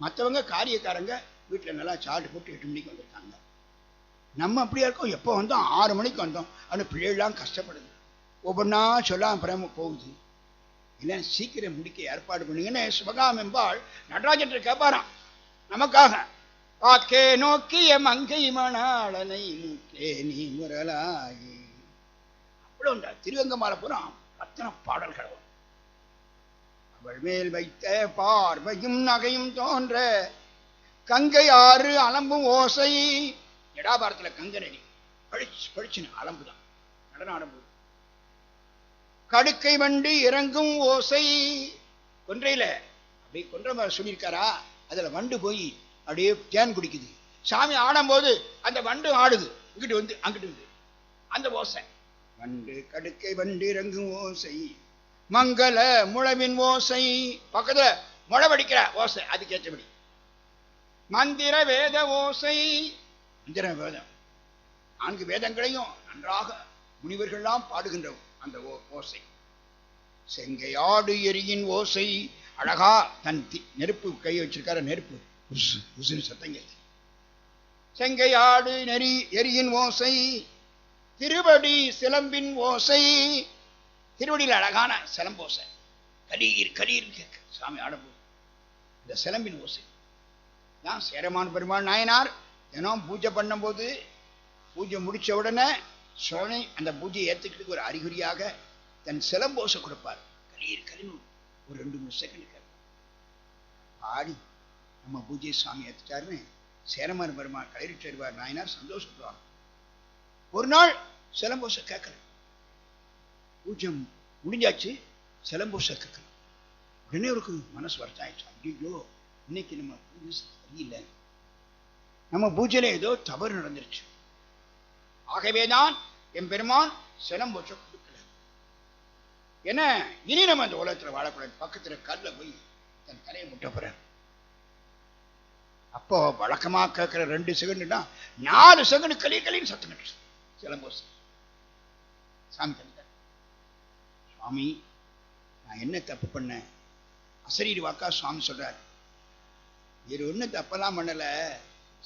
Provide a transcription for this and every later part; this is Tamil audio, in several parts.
மற்றவங்க காரியக்காரங்க வீட்டில் நல்லா சாப்பிட்டு போட்டு எட்டு மணிக்கு வந்திருக்காங்க நம்ம அப்படியா இருக்கோம்? எப்போ வந்தோம்? ஆறு மணிக்கு வந்தோம். ஆனால் பிள்ளைகள்லாம் கஷ்டப்படுது. ஒவ்வொன்றா சொல்லாம பிரேம போகுது. இல்லை சீக்கிரம் முடிக்க ஏற்பாடு பண்ணுங்கன்னு சிவகாம் என்பாள் நடராஜன் கேட்பாராம் நமக்காக. வாக்கே நோக்கிய மங்கை மணாளனை மூக்கே நீ முரலாயி. அவ்வளோ உண்டா திருவங்கமால புறம் அத்தனை பாடல்கள் வரும். அவள் மேல் வைத்த பார்வையும் நகையும் தோன்ற கங்கை ஆறு அலம்பும் ஓசை. ஜடாபாரத்துல கங்கை நடி பழிச்சு பழிச்சுன்னு அலம்புதான். நடனம் ஆடும்போது கடுக்கை வண்டு இறங்கும் ஓசை. கொன்றையில அப்படி கொன்ற மாதிரி சொல்லியிருக்காரா? அதுல வண்டு போய் அப்படியே தேன் குடிக்குது. சாமி ஆடும்போது அந்த வண்டு ஆடுது. இங்கிட்டு வந்து அங்கிட்டு வந்து. அந்த ஓசை. வண்டு கடுக்கை வண்டு இறங்கும் ஓசை. மங்கள முழவின் ஓசை. பக்கத்துல முழவடிக்கிற ஓசை அதுக்கு ஏற்றபடி மந்திர வேத ஓசை. மந்திர வேதம். நான்கு வேதங்களையும் நன்றாக முனிவர்கள்லாம் பாடுகின்ற அந்த ஓ- ஓசை. செங்கையாடு எரியின் ஓசை. அழகா தன் தி- நெருப்பு கை வச்சிருக்காரு நெருப்பு. சத்தங்க உசுன்னு சத்தம் செங்கையாடு நெறி எரியின் ஓசை. திருவடி சிலம்பின் ஓசை. திருவடியில் அழகான சிலம்போசை கலீர் கலீர் கேட்க சாமி ஆடும்போது இந்த சிலம்பின் ஓசை தான் சேரமான் பெருமாள் நாயனார் தினம் பூஜை பண்ணும்போது பூஜை முடித்த உடனே சோனை அந்த பூஜையை ஏற்றுக்கிறதுக்கு ஒரு அறிகுறியாக தன் சிலம்போசை கொடுப்பார் கலீர் கலின்னு ஒரு ரெண்டு மூணு செகண்ட் ஆடி நம்ம பூஜை சாமி ஏற்றுட்டாருன்னு சேரமான் பெருமாள் கலரிட்டு வருவார் நாயனார் சந்தோஷப்படுவார் ஒரு நாள் சிலம்போசை கேட்கல பூஜை முடிஞ்சாச்சு சிலம்போசை கேட்கல உடனே அவருக்கு மனசு வருத்தம் ஆயிடுச்சு ஐயோ இன்னைக்கு நம்ம பூஜை சரியில்லை. நம்ம பூஜையில் ஏதோ தவறு நடந்துருச்சு. ஆகவே தான் என் பெருமான் சிலம்போச்சை கொடுக்கல. என்ன இனி நம்ம இந்த உலகத்தில் வாழக்கூடாது. பக்கத்தில் கல்ல போய் தன் தலையை முட்ட போற அப்போ வழக்கமாக கேட்குற ரெண்டு செகண்டுனா நாலு செகண்ட் கலி கலின்னு சத்தம் கட்டு சிலம்போஸ் சாமி சுவாமி நான் என்ன தப்பு பண்ணேன்? அசரீர் வாக்கா சுவாமி சொல்கிறார் வேறு ஒன்றும் தப்பெல்லாம் பண்ணல.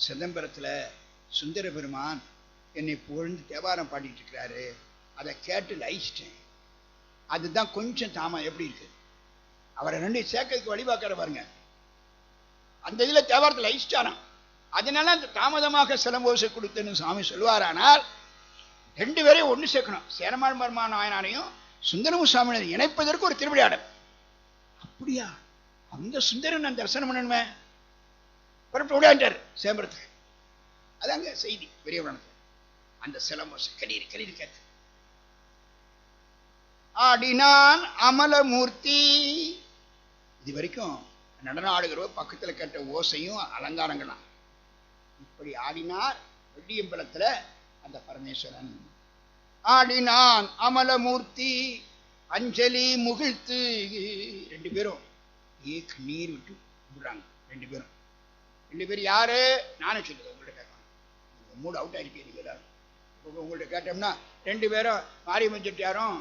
சிதம்பரத்துல சுந்தர பெருமான் என்னை புகழ்ந்து தேவாரம் பாடிட்டு இருக்கிறாரு. அதை கேட்டு லயிச்சிட்டேன். அதுதான் கொஞ்சம் தாமா எப்படி இருக்கு? அவரை ரெண்டு சேர்க்கறதுக்கு வழிபாக்கிற பாருங்க. அந்த இதுல தேவாரத்தில் லயிச்சிட்டாராம். அதனால அந்த தாமதமாக சிலம்போசை கொடுத்தேன்னு சாமி சொல்லுவாரானால் ரெண்டு பேரையும் ஒன்று சேர்க்கணும். சேரமான் பெருமான் நாயனாரையும் சுந்தரமு சுவாமியை இணைப்பதற்கு ஒரு திருவிளையாடல். அப்படியா? அந்த சுந்தரன் நான் தரிசனம் பண்ணணுமே. புறப்பட்டு விளையாண்டார் சேம்பரத்துக்கு அதாங்க செய்தி பெரிய அந்த சிலம்போசை கலீர் கலீர் கேட்டு. ஆடினான் அமலமூர்த்தி. இது வரைக்கும் நடனம் ஆடுகிறவர் பக்கத்துல கேட்ட ஓசையும் அலங்காரங்களாம். இப்படி ஆடினார் வெள்ளியம்பலத்தில் அந்த பரமேஸ்வரன். ஆடினான் அமலமூர்த்தி. அஞ்சலி முகிழ்த்து. ரெண்டு பேரும் ஏ கண்ணீர் விட்டு விடுறாங்க ரெண்டு பேரும். ரெண்டு பேரும் யாரு? நானே சொல்லுங்க உங்கள்ட்ட கேட்கணும். மூடு அவுட் ஆயிருப்பீங்க எல்லாரும். உங்கள்கிட்ட உங்கள்ட்ட கேட்டோம்னா ரெண்டு பேரும் மாரியம்மன் செட்டியாரும்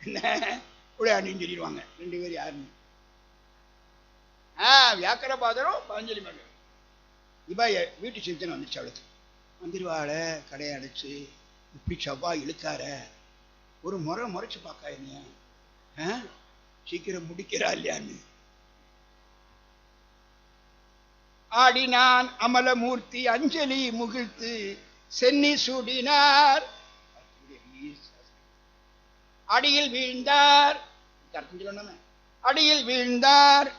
என்ன? உடையாண்டின்னு சொல்லிடுவாங்க. ரெண்டு பேரும் யாருன்னு? ஆ வியாக்கர பாதரும் பதஞ்சலி மகன் இவ வீட்டு சிந்தனை வந்துச்சு அவளுக்கு. வந்துருவாள கடையை அடைச்சு. இப்படி செவ்வாய் இழுக்கார ஒரு முறை முறைச்சு பார்க்காதீங்க ஆ? சீக்கிரம் முடிக்கிறா இல்லையான்னு. ஆடினான் அமலமூர்த்தி அஞ்சலி முகிழ்த்து சென்னி சூடினார். அடியில் வீழ்ந்தார். அடியில் வீழ்ந்தார்.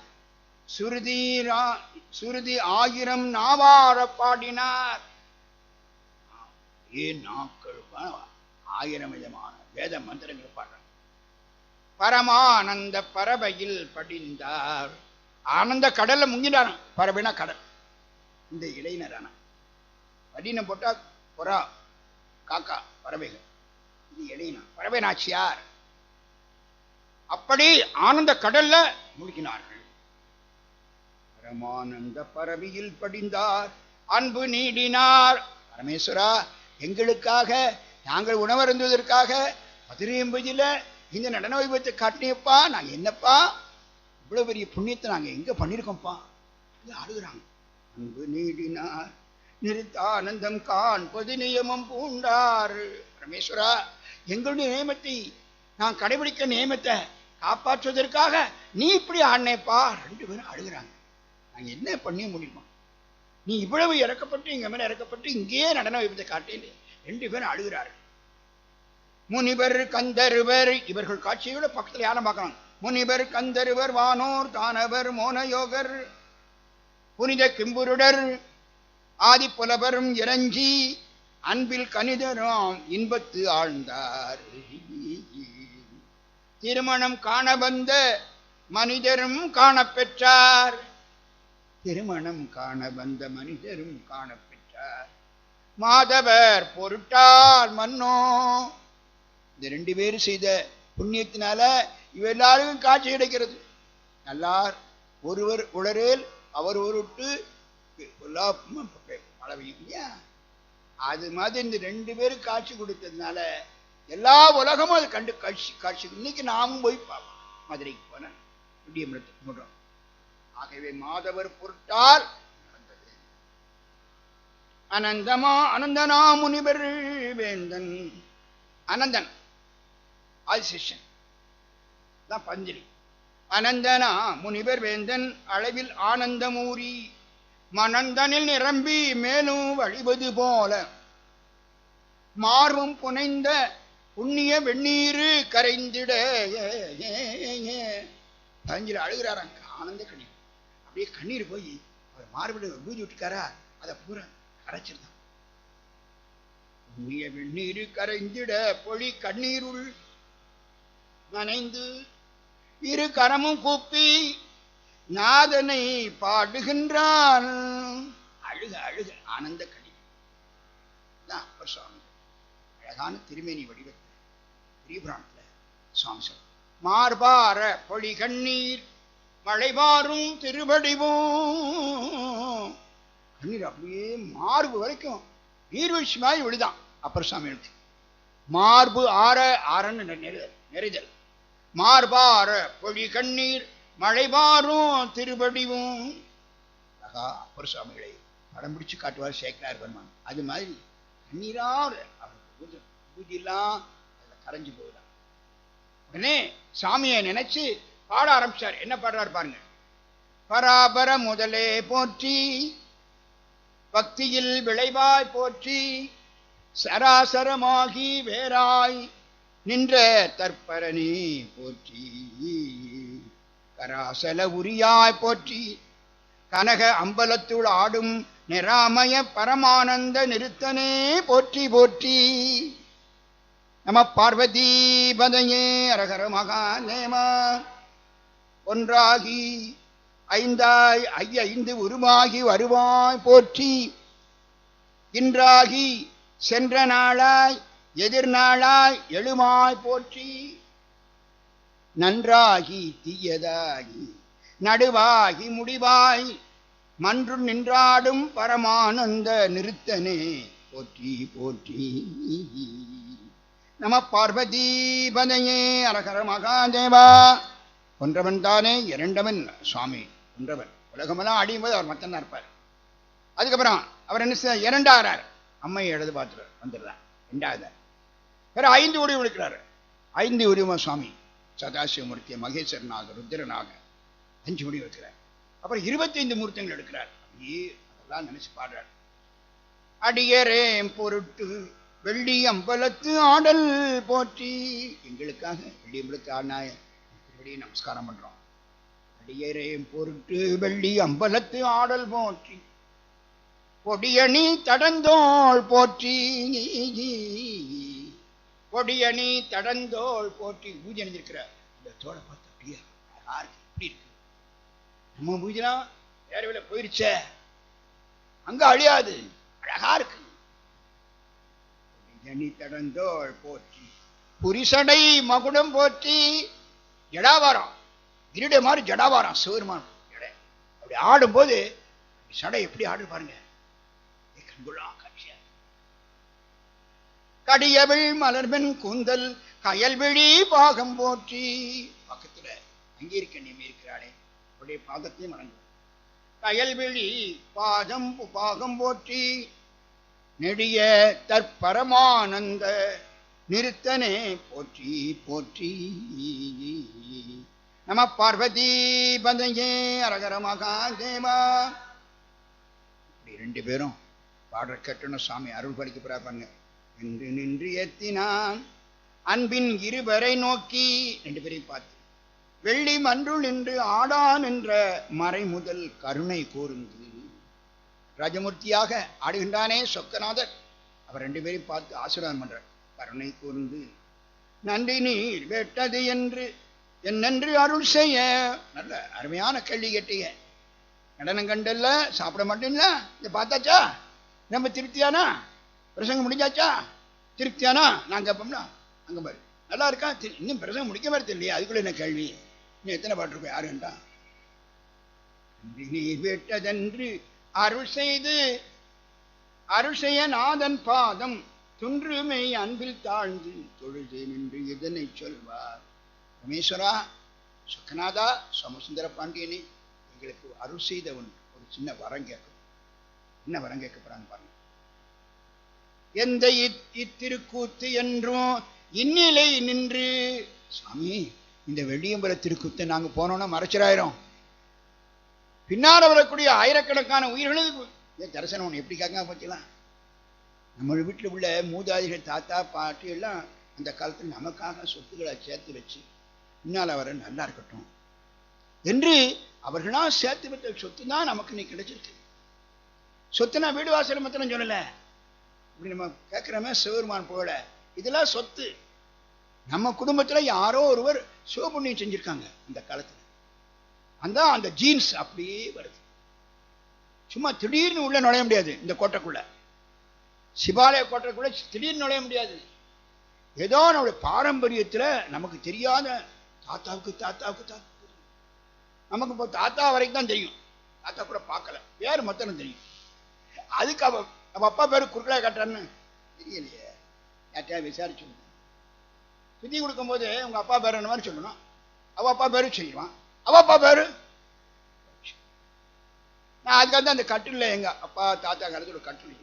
சுருதி ரா- சுருதி ஆயிரம் நாவார பாடினார். ஏன் நாக்கள் ஆயிரம் விதமான வேத மந்திரங்கள் பாடுறாங்க. பரமானந்த பறவையில் படிந்தார். ஆனந்த கடல்ல முங்கினாராம். பறவைனா கடல். இந்த இளைஞரான படினம் போட்டா புறா காக்கா பறவைகள். இது இளைஞனா பறவை நாச்சியார் அப்படி ஆனந்த கடல்ல முழுகினார்கள். பரமானந்த பரவியில் படிந்தார். அன்பு நீடினார். பரமேஸ்வரா எங்களுக்காக நாங்கள் உணவருந்துவதற்காக மதுரையம்பதியில் இந்த நடன வைபத்தை காட்டினியப்பா நாங்கள் என்னப்பா? இவ்வளோ பெரிய புண்ணியத்தை நாங்கள் எங்கே பண்ணியிருக்கோம்ப்பா இது அன்பு நீடினார் நிறுத்தானந்தம் காண்பது நியமம் பூண்டார். ரமேஸ்வரா எங்களுடைய நியமத்தை நான் கடைபிடிக்க நியமத்தை காப்பாற்றுவதற்காக நீ இப்படி ஆடினேப்பா? ரெண்டு பேரும் அழுகிறாங்க நாங்கள் என்ன பண்ணி முடியுமா? நீ இவ்வளவு இறக்கப்பட்டு இங்க மேலே இறக்கப்பட்டு இங்கேயே நடன வைப்பதை காட்டேன் ரெண்டு பேரும் அழுகிறார்கள் முனிவர் கந்தருவர் இவர்கள் காட்சியோட பக்கத்துல யாரும் பார்க்கலாம் முனிவர் கந்தருவர் வானோர் தானவர் மோனயோகர் புனித கிம்புருடர் ஆதி புலவரும் இறஞ்சி அன்பில் கணிதரும் இன்பத்து ஆழ்ந்தார். திருமணம் காண வந்த மனிதரும் காணப்பெற்றார். திருமணம் காண வந்த மனிதரும் காணப்பெற்றார். மாதவர் பொருட்டால் மன்னோ. இந்த ரெண்டு பேரும் செய்த புண்ணியத்தினால இவ எல்லாருக்கும் காட்சி கிடைக்கிறது. நல்லார் ஒருவர் உளரேல் அவர் ஒருட்டு அளவையும் இல்லையா? அது மாதிரி இந்த ரெண்டு பேரும் காட்சி கொடுத்ததுனால எல்லா உலகமும் அது கண்டு காட்சி காட்சி. இன்னைக்கு நாமும் போய் பார்ப்போம் மதுரைக்கு போனேன் விடியமிடத்துக்கு ஆகவே மாதவர் பொருட்டால் அனந்தமா அனந்தனா முனிவர் வேந்தன். அனந்தன். ஆதிசிஷன் தான் பஞ்சலி. அனந்தனா முனிவர் வேந்தன் அளவில் ஆனந்தமூரி மனந்தனில் நிரம்பி மேலும் வழிவது போல. மார்பும் புனைந்த புண்ணிய வெந்நீரு கரைந்திட பஞ்சலி அழுகிறாராங்க ஆனந்த கண்ணீர். அப்படியே கண்ணீர் போய் அவர் மார்பிட பூஜி விட்டுக்காரா அதை பூரா அரைச்சிருந்தான் கரைந்திட பொழி கண்ணீருள் நனைந்து இரு கரமும் கூப்பி நாதனை பாடுகின்றான். அழுக அழுக ஆனந்த கடி தான் அப்பர் சுவாமி. அழகான திருமேனி வடிவத்தில் திரிபுராணத்துல சுவாமி சொல்ற மார்பார பொழி கண்ணீர் மழைபாரும் திருவடிவோம் நீர் அப்படியே மார்பு வரைக்கும் நீர்வீழ்ச்சி மாதிரி விழுதான். அப்பர் சாமி எழுதி. மார்பு ஆற ஆறன்னு நெறிதல் நெறிதல் மார்பார பொழி கண்ணீர் மழைபாரும் திருவடிவும். அழகா அப்பர் சுவாமிகளை படம் பிடிச்சு காட்டுவார் சேக்கரார் பெருமான். அது மாதிரி கண்ணீரார் அவர் பூஜை அதில் கரைஞ்சு போகுதான் உடனே சாமியை நினைச்சு பாட ஆரம்பிச்சார். என்ன பாடுறாரு பாருங்க. பராபர முதலே போற்றி பக்தியில் விளைவாய் போற்றி சராசரமாகி வேறாய் நின்ற தற்பரணி போற்றி. கராசல உரியாய் போற்றி கனக அம்பலத்துள் ஆடும் நிராமய பரமானந்த நிறுத்தனே போற்றி போற்றி. நம பார்வதி பதையே அரகர மகாநேமா ஒன்றாகி ஐந்தாய் ஐய ஐந்து உருவாகி வருவாய் போற்றி. இன்றாகி சென்ற நாளாய் எதிர்நாளாய் எழுமாய் போற்றி. நன்றாகி தீயதாகி நடுவாகி முடிவாய் மன்று நின்றாடும் பரமானந்த நிறுத்தனே போற்றி போற்றி. நம பார்வதி பதையே அரகர மகாதேவா. கொன்றவன் தானே இரண்டவன் சுவாமி. என்றவர். உலகமெல்லாம் அடியும்போது அவர் மத்தனா இருப்பார். அதுக்கப்புறம் அவர் என்ன செய்ய இரண்டாகிறார். அம்மையை எழுது பார்த்துரு வந்துடுறார். ரெண்டாவது. வேற ஐந்து உருவம் இருக்கிறார் ஐந்து உரிமை சுவாமி? சதாசிவமூர்த்தி மகேஸ்வரனாக ருத்ரனாக அஞ்சு முடிவு வைக்கிறார் அப்புறம் இருபத்தைந்து மூர்த்தங்கள் எடுக்கிறார். அப்படியே அதெல்லாம் நினைச்சு பாடுறார். அடியரே பொருட்டு வெள்ளி அம்பலத்து ஆடல் போற்றி. எங்களுக்காக வெள்ளி அம்பலத்து ஆடினாய. நமஸ்காரம் பண்றோம். அடியரேம் பொருட்டு வெள்ளி அம்பலத்து ஆடல் போற்றி. கொடியணி தடந்தோள் போற்றி. கொடியணி தடந்தோள் போற்றி. பூஜை அணிஞ்சிருக்கிறார் இந்த தோலை பார்த்து அப்படியே அழகா இப்படி இருக்கு? நம்ம பூஜைலாம் வேற வேலை போயிருச்சே. அங்க அழியாது. அழகா இருக்கு. கொடியணி தடந்தோள் போற்றி. புரிசடை மகுடம் போற்றி. ஜடாவரம் இருடை மாதிரி ஜடாவாரம் சிவருமான் அப்படி ஆடும்போது சடை எப்படி ஆடு பாருங்க. கண்குள்ளா காட்சியா கடியவிழ் மலர்மென் கூந்தல் கயல்விழி பாகம் போற்றி. பக்கத்துல அங்கே இருக்க நீ இருக்கிறாளே அப்படியே பாதத்தையும் வணங்கும் கயல்விழி பாதம் பாகம் போற்றி. நெடிய தற்பரமானந்த நிறுத்தனே போற்றி போற்றி. நம பார்வதி பதையே அரகர மகாதேவா. இப்படி ரெண்டு பேரும் பாடுற கட்டணும் சாமி அருள் பலிக்க பிராப்பாங்க நின்று நின்று ஏத்தினான். அன்பின் இருவரை நோக்கி ரெண்டு பேரையும் பார்த்து. வெள்ளி மன்றுள் நின்று ஆடான் என்ற மறை முதல் கருணை கூர்ந்து ராஜமூர்த்தியாக ஆடுகின்றானே சொக்கநாதர். அவர் ரெண்டு பேரையும் பார்த்து ஆசீர்வாதம் பண்றார். கருணை கூர்ந்து நன்றி நீர் வெட்டது என்று என்னென்று அருள் செய்ய. நல்ல அருமையான கேள்வி கேட்டீங்க. நடனம் கண்டல்ல சாப்பிட மாட்டேன்ல இதை பார்த்தாச்சா? நம்ம திருப்தியானா? பிரசங்கம் முடிஞ்சாச்சா? திருப்தியானா? நான் கேட்போம்னா அங்க பாரு. நல்லா இருக்கா? இன்னும் பிரசங்கம் முடிக்க மாதிரி தெரியலையா அதுக்குள்ள என்ன கேள்வி? இன்னும் எத்தனை பாட்டு இருக்கும் யாருண்டா நீ விட்டதென்று அருள் செய்து அருள் செய்ய நாதன் பாதம் துன்றுமை அன்பில் தாழ்ந்து தொழுது நின்று இதனை சொல்வார். ரமேஸ்வரா சுக்கநாதா சோமசுந்தர பாண்டியனே எங்களுக்கு அருள் செய்தவன் ஒரு சின்ன வரம் கேட்கும். என்ன வரம் கேட்க போறான்னு பாருங்க. எந்த இத்திருக்கூத்து என்றும் இந்நிலை நின்று சாமி இந்த வெள்ளியம்பல திருக்கூத்தை நாங்க போனோம்னா மறைச்சிராயிரும் பின்னால் வரக்கூடிய ஆயிரக்கணக்கான உயிர்களுக்கு ஏன் தரிசனம் ஒன்று எப்படி கேட்க போச்சுலாம் நம்ம வீட்டில் உள்ள மூதாதிகள் தாத்தா பாட்டி எல்லாம் அந்த காலத்தில் நமக்காக சொத்துக்களை சேர்த்து வச்சு பின்னால் அவர் நல்லா இருக்கட்டும். என்று அவர்களா சேர்த்து வைத்த சொத்து தான் நமக்கு நீ கிடைச்சிருக்கு. சொத்துனா வீடு வாசல் மாத்திரம் சொல்லலை. இப்படி நம்ம கேட்கிறோமே சிவருமான் போல இதெல்லாம் சொத்து. நம்ம குடும்பத்துல யாரோ ஒருவர் சிவபுண்ணியம் செஞ்சுருக்காங்க அந்த காலத்துல. அந்த அந்த ஜீன்ஸ் அப்படியே வருது. சும்மா திடீர்னு உள்ள நுழைய முடியாது இந்த கோட்டைக்குள்ள. சிவாலய கோட்டைக்குள்ள திடீர்னு நுழைய முடியாது. ஏதோ நம்முடைய பாரம்பரியத்துல நமக்கு தெரியாத தாத்தாவுக்கு தாத்தாவுக்கு தாத்தா நமக்கு இப்போ தாத்தா வரைக்கும் தான் தெரியும். தாத்தா கூட பார்க்கல. பேர் மொத்தம் தெரியும். அதுக்கு அவ அவ அப்பா பேரு குறுக்கலா காட்டுறான்னு தெரியலையே. யார்ட்டையா விசாரிச்சு சுத்தி கொடுக்கும்போது உங்க அப்பா பேர் என்ன மாதிரி சொல்லணும்? அவ அப்பா பேரும் செய்வான் அவ அப்பா பேரு? நான் அதுக்காக தான் அந்த கட்டில் எங்க அப்பா தாத்தா காலத்துல ஒரு கட்டில்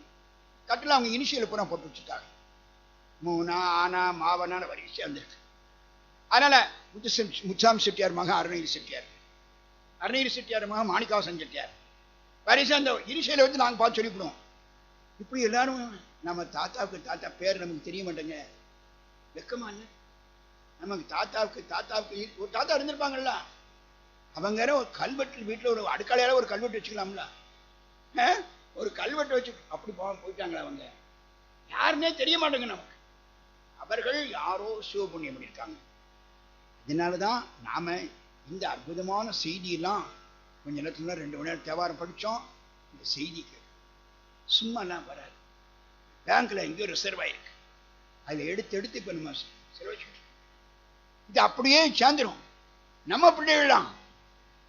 கட்டில் அவங்க இனிஷியல் பூரா போட்டு வச்சுட்டாங்க. மூணா ஆனா மாவனான வரிசை வந்திருக்கு. அதனால முத்து முச்சாம் செட்டியார் மகன் அருணகிரி செட்டியார். அருணகிரி செட்டியார் மகன் மாணிக்காவசன் செட்டியார். வரிசை அந்த இனிஷியலை வந்து நாங்கள் பார்த்து சொல்லிவிடுவோம் இப்படி எல்லாரும் நம்ம தாத்தாவுக்கு தாத்தா பேர் நமக்கு தெரிய மாட்டேங்க. வெக்கமா இல்லை நமக்கு தாத்தாவுக்கு தாத்தாவுக்கு ஒரு தாத்தா இருந்திருப்பாங்கல்ல? அவங்க ஒரு கல்வெட்டு வீட்டில் ஒரு அடுக்கலையால ஒரு கல்வெட்டு வச்சுக்கலாம்ல? ஒரு கல்வெட்டு வச்சு அப்படி போக போயிட்டாங்களா அவங்க. யாருன்னே தெரிய மாட்டேங்க நமக்கு. அவர்கள் யாரோ சிவபுண்ணியம் பண்ணியிருக்காங்க. இதனால தான் நாம் இந்த அற்புதமான செய்தியெல்லாம் கொஞ்ச நேரத்துக்கு ரெண்டு மணி நேரம் தேவாரம் படித்தோம் இந்த செய்திக்கு சும்மாலாம் வராது. பேங்கில் எங்கேயோ ரிசர்வ் ஆகிருக்கு அதில் எடுத்து எடுத்து இப்போ நம்ம இது அப்படியே சேர்ந்துடும் நம்ம பிள்ளைகள்லாம்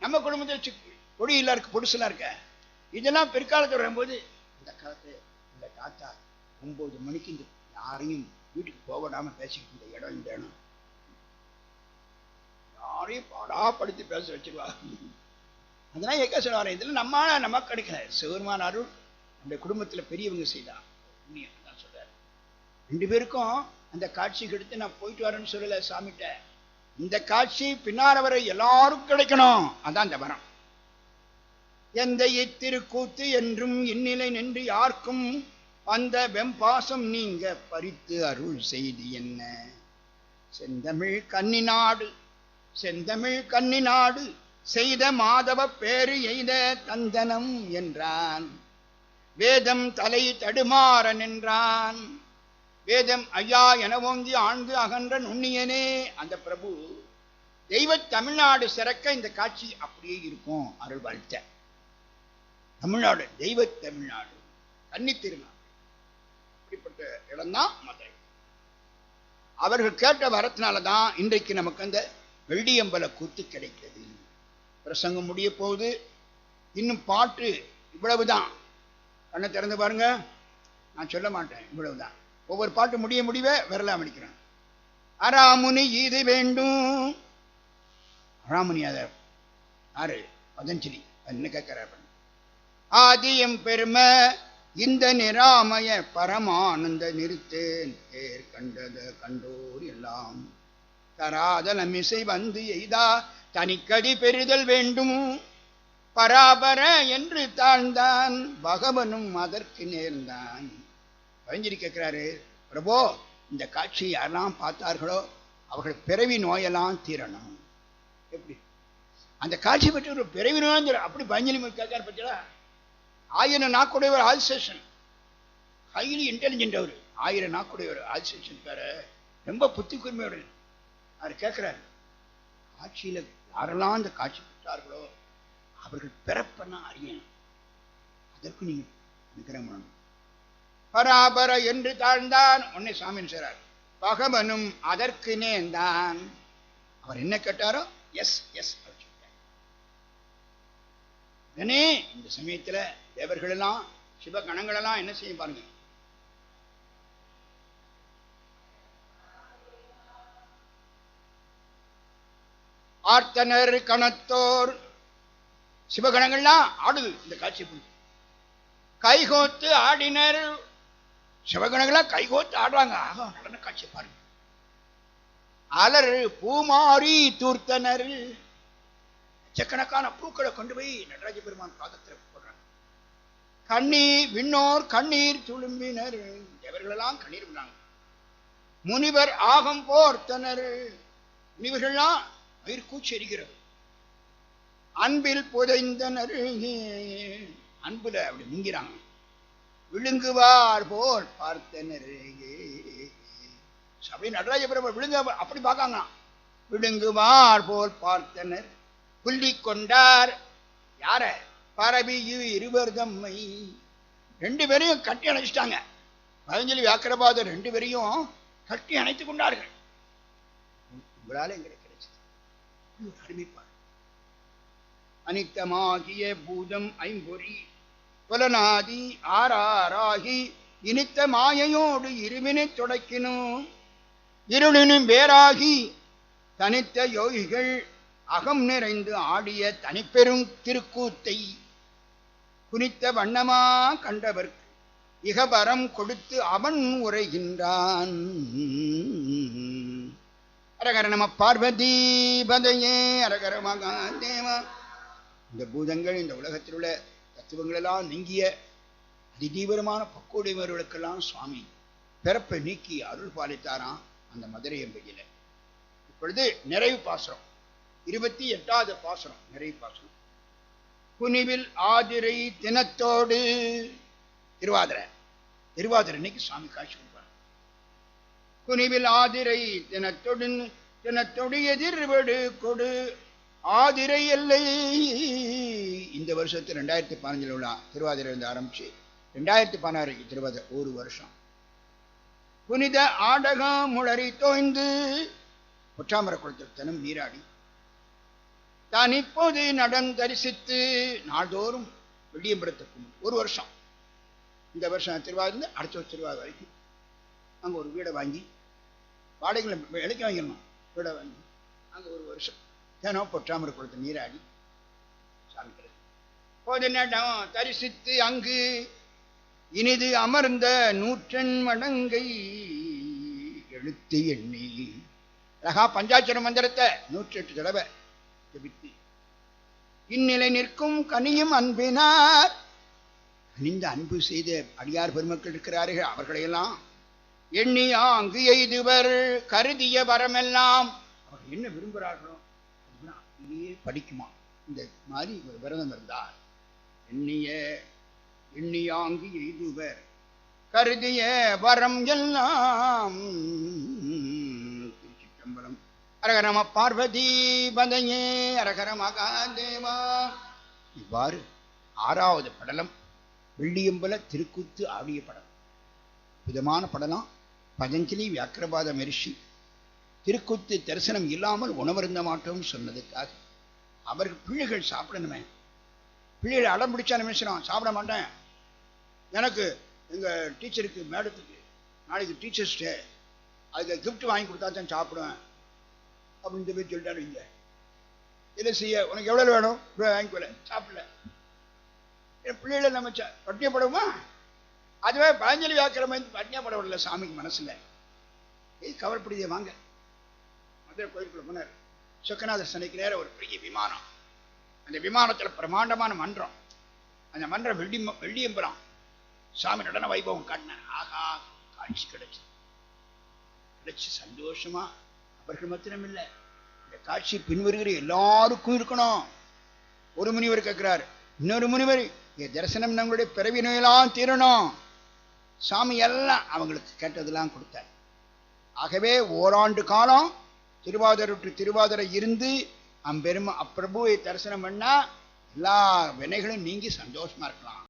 நம்ம குடும்பத்தில் வச்சு கொடியெல்லாம் இருக்கு பொடுசெல்லாம் இருக்க. இதெல்லாம் பிற்காலத்தில் வரும்போது இந்த காலத்து இந்த தாத்தா ஒம்பது மணிக்கு இந்த யாரையும் வீட்டுக்கு போக விடாமல் பேசிக்கிட்டு இந்த இடம் இந்த இடம். யாரையும் பாடாப்படுத்தி பேச வச்சிருவா அதெல்லாம் எக்க சொல்லுவாரு? இதுல நம்ம நமக்கு கிடைக்கல. சிவருமான அருள் நம்முடைய குடும்பத்தில் பெரியவங்க செய்தா. தான் சொல்றாரு. ரெண்டு பேருக்கும் அந்த காட்சிக்கு எடுத்து நான் போயிட்டு வரேன்னு சொல்லலை சாமிகிட்ட. இந்த காட்சி பின்னால வர எல்லாருக்கும் கிடைக்கணும். அதான் இந்த வரம். எந்த இத்திருக்கூத்து என்றும் இந்நிலை நின்று யாருக்கும் அந்த வெம்பாசம் நீங்க பறித்து அருள் செய்தி என்ன? செந்தமிழ் கன்னிநாடு செந்தமிழ் கன்னிநாடு செய்த மாதவ பேரு எய்த தந்தனம் என்றான். வேதம் தலை தடுமாற நின்றான். வேதம் ஐயா என ஓங்கி ஆழ்ந்து அகன்ற நுண்ணியனே அந்த பிரபு தெய்வ தமிழ்நாடு சிறக்க இந்த காட்சி அப்படியே இருக்கும் அருள் வாழ்த்த தமிழ்நாடு தெய்வ தமிழ்நாடு கன்னி திருநாடு. அப்படிப்பட்ட இடம்தான் மதுரை. அவர்கள் கேட்ட வரத்தினால தான் இன்றைக்கு நமக்கு அந்த வெள்ளியம்பல கூத்து கிடைக்கிறது பிரசங்கம் முடிய போகுது. இன்னும் பாட்டு இவ்வளவுதான். கண்ணை திறந்து பாருங்க. நான் சொல்ல மாட்டேன் இவ்வளவுதான். ஒவ்வொரு பாட்டு முடிய முடிவே விரலாம் அடிக்கிறேன். அராமுனி இது வேண்டும். அராமுனி அத யாரு? பதஞ்சலி. என்ன கேட்கிறார் ஆதியம் பெரும இந்த நிராமய பரமானந்த நிறுத்தேன். கண்டத கண்டோர் எல்லாம் தராதலமிசை வந்து எய்தா தனிக்கடி பெறுதல் வேண்டும். பராபர என்று தாழ்ந்தான் பகவனும் அதற்கு நேர்ந்தான். பழஞ்சரி கேட்கிறாரு பிரபோ இந்த காட்சி யாரெல்லாம் பார்த்தார்களோ அவர்கள் பிறவி நோயெல்லாம் தீரணும். எப்படி? அந்த காட்சி பற்றி ஒரு பிறவி நோய் அப்படி பஞ்சலி கேட்கார் பற்றியா ஆயிரம் நாக்குடையவர் ஆல்சேஷன் ஹைலி இன்டெலிஜென்ட் அவர். ஆயிரம் நாக்குடையவர் ஆல்சேஷன் பேர. ரொம்ப புத்தி கூர்மையுடன் அவர் கேட்கிறாரு காட்சியில் யாரெல்லாம் அந்த காட்சி பெற்றார்களோ அவர்கள் பிறப்பன்னா அறியணும். அதற்கு நீங்க விக்கிரம் பண்ணணும். பராபர என்று தாழ்ந்தான். உன்னை சாமின்னு செய்கிறார் பகவனும் அதற்கு நேர்ந்தான். அவர் என்ன கேட்டாரோ எஸ் எஸ் உடனே இந்த சமயத்துல தேவர்கள் எல்லாம் எல்லாம் என்ன செய்ய பாருங்க ஆர்த்தனர் கணத்தோர். சிவகணங்கள்லாம் ஆடுது இந்த காட்சி கைகோத்து ஆடினர். சிவகணங்களா கைகோத்து ஆடுறாங்க. ஆக நடன காட்சி பாருங்க. அலர் பூமாரி தூர்த்தனர். லட்சக்கணக்கான பூக்களை கொண்டு போய் நடராஜ பெருமான் பாதத்தில் போடுறாங்க. கண்ணீர் விண்ணோர் கண்ணீர் துளும்பினர். இவர்களெல்லாம் கண்ணீர் விடுறாங்க. முனிவர் ஆகம் போர்த்தனர். முனிவர்கள்லாம் வயிறு அன்பில் புதைந்தனர் அன்புல அப்படி முங்கிறாங்க. விழுங்குவார் போல் பார்த்தனர் அப்படி நடராஜ பெருமாள் விழுங்க அப்படி பார்க்காங்க விழுங்குவார் போல் பார்த்தனர். புள்ளி கொண்டார். யார? பரபியு இருவர் தம்மை. ரெண்டு பேரையும் கட்டி அணைச்சிட்டாங்க. பதஞ்சலி வியாக்கிரபாதர் ரெண்டு பேரையும் கட்டி அணைத்துக் கொண்டார்கள். உங்களால எங்களுக்கு கிடைச்சது அனித்தமாகிய பூதம் ஐம்பொறி புலனாதி ஆறாராகி இனித்த மாயையோடு இருவினை தொடக்கினும் இருளினும் வேறாகி தனித்த யோகிகள் அகம் நிறைந்து ஆடிய தனிப்பெரும் திருக்கூத்தை குனித்த வண்ணமா கண்டவர்க்கு இகபரம் கொடுத்து அவன் உரைகின்றான். அரகர நம பார்வதி பதையே அரகர மகாதேவா இந்த பூதங்கள் இந்த உலகத்தில் உள்ள தத்துவங்கள் எல்லாம் நீங்கிய அதிதீவிரமான பக்குடையவர்களுக்கெல்லாம் சுவாமி பிறப்பை நீக்கி அருள் பாலித்தாராம் அந்த மதுரை எம்பையில். இப்பொழுது நிறைவு பாசுரம். இருபத்தி எட்டாவது பாசுரம் நிறைவு பாசுரம். புனிவில் ஆதிரை தினத்தோடு திருவாதிரை. திருவாதிரை இன்னைக்கு சுவாமி காட்சி குனிவில் ஆதிரை தினத்தொடு தினத்தொடு எதிர்வடு கொடு. ஆதிரை எல்லை. இந்த வருஷத்து ரெண்டாயிரத்தி பதினஞ்சில் உள்ள திருவாதிரை இருந்து ஆரம்பிச்சு ரெண்டாயிரத்தி பதினாறுக்கு திருவாத ஒரு வருஷம். புனித ஆடகம் முளறி தோய்ந்து பொற்றாமர குளத்தில் தினம் நீராடி. தான் இப்போது நடன் தரிசித்து நாள்தோறும் வெள்ளியம்பலத்துக்கு ஒரு வருஷம். இந்த வருஷம் திருவாதிருந்து அடுத்த வருஷம் வரைக்கும் அங்கே ஒரு வீடை வாங்கி வாடகைகளை விலைக்கு வாங்கிடணும். வீடை வாங்கி அங்கே ஒரு வருஷம். தினம் பொற்றாமரை கொடுத்த நீராடி சாமி போது நேட்டம் தரிசித்து அங்கு இனிது அமர்ந்த நூற்றன் மடங்கை எழுத்து எண்ணி. அழகா பஞ்சாட்சர மந்திரத்தை நூற்றி எட்டு தடவை ஜபித்து. இந்நிலை நிற்கும் கனியும் அன்பினார் கனிந்த அன்பு செய்த அடியார் பெருமக்கள் இருக்கிறார்கள். அவர்களையெல்லாம் எண்ணியா அங்கு எய்துவர் கருதிய வரமெல்லாம். அவர் என்ன விரும்புகிறார்களோ அதுதான் அப்படியே படிக்குமா? இந்த மாதிரி ஒரு விரதம் இருந்தார். எண்ணிய எண்ணியாங்கு எய்துவர் கருதிய வரம் எல்லாம். திருச்சிற்றம்பலம். அரகரம பார்வதி பதையே அரகர மகாதேவா. இவ்வாறு ஆறாவது படலம் வெள்ளியம்பல திருக்குத்து ஆடிய படம். விதமான படலாம். பதஞ்சலி வியாக்கிரபாத மரிஷி திருக்குத்து தரிசனம் இல்லாமல் உணவருந்த மாட்டோம்னு சொன்னதுக்காக அவர்கள் பிள்ளைகள் சாப்பிடணுமே. பிள்ளைகள் அடம் பிடிச்சா நிமிஷம் சாப்பிட மாட்டேன். எனக்கு எங்கள் டீச்சருக்கு மேடத்துக்கு நாளைக்கு டீச்சர்ஸ் டே. அதுக்கு கிஃப்ட் வாங்கி கொடுத்தா தான் சாப்பிடுவேன். அப்படின்னு சொல்லி சொல்லிட்டாரு இங்க. இதை செய்ய? உனக்கு எவ்வளோ வேணும்? இவ்வளோ வாங்கிக்கோல சாப்பிடல. என் பிள்ளைகளை நம்ம பட்டியப்படுவோமா அதுவே பழஞ்சலி வியாக்கிரம் வந்து பட்டியப்படவில்லை சாமிக்கு மனசுல. ஏய் கவலைப்படுதே வாங்க. மதுரை கோயிலுக்குள்ள போனார். சொக்கநாதர் சனைக்கு நேரம் ஒரு பெரிய விமானம். அந்த விமானத்துல பிரமாண்டமான மன்றம். அந்த மன்றம் வெள்ளி வெள்ளியம்பலம் சாமி நடன வைபவம் காட்டினார். ஆகா காட்சி கிடைச்சு. கிடைச்சு சந்தோஷமா. அவர்கள் மாத்திரம் இல்லை. இந்த காட்சி பின்வருகிற எல்லாருக்கும் இருக்கணும். ஒரு முனிவர் கேட்கிறார் இன்னொரு முனிவர் என் தரிசனம் நம்மளுடைய பிறவி நோயெல்லாம் தீரணும். சாமி எல்லாம் அவங்களுக்கு கேட்டதெல்லாம் கொடுத்தார். ஆகவே ஓராண்டு காலம் திருவாதிரை டு திருவாதிரை இருந்து அம்பெரும அப்பிரபுவை தரிசனம் பண்ணா எல்லா வினைகளும் நீங்கி சந்தோஷமா இருக்கலாம்.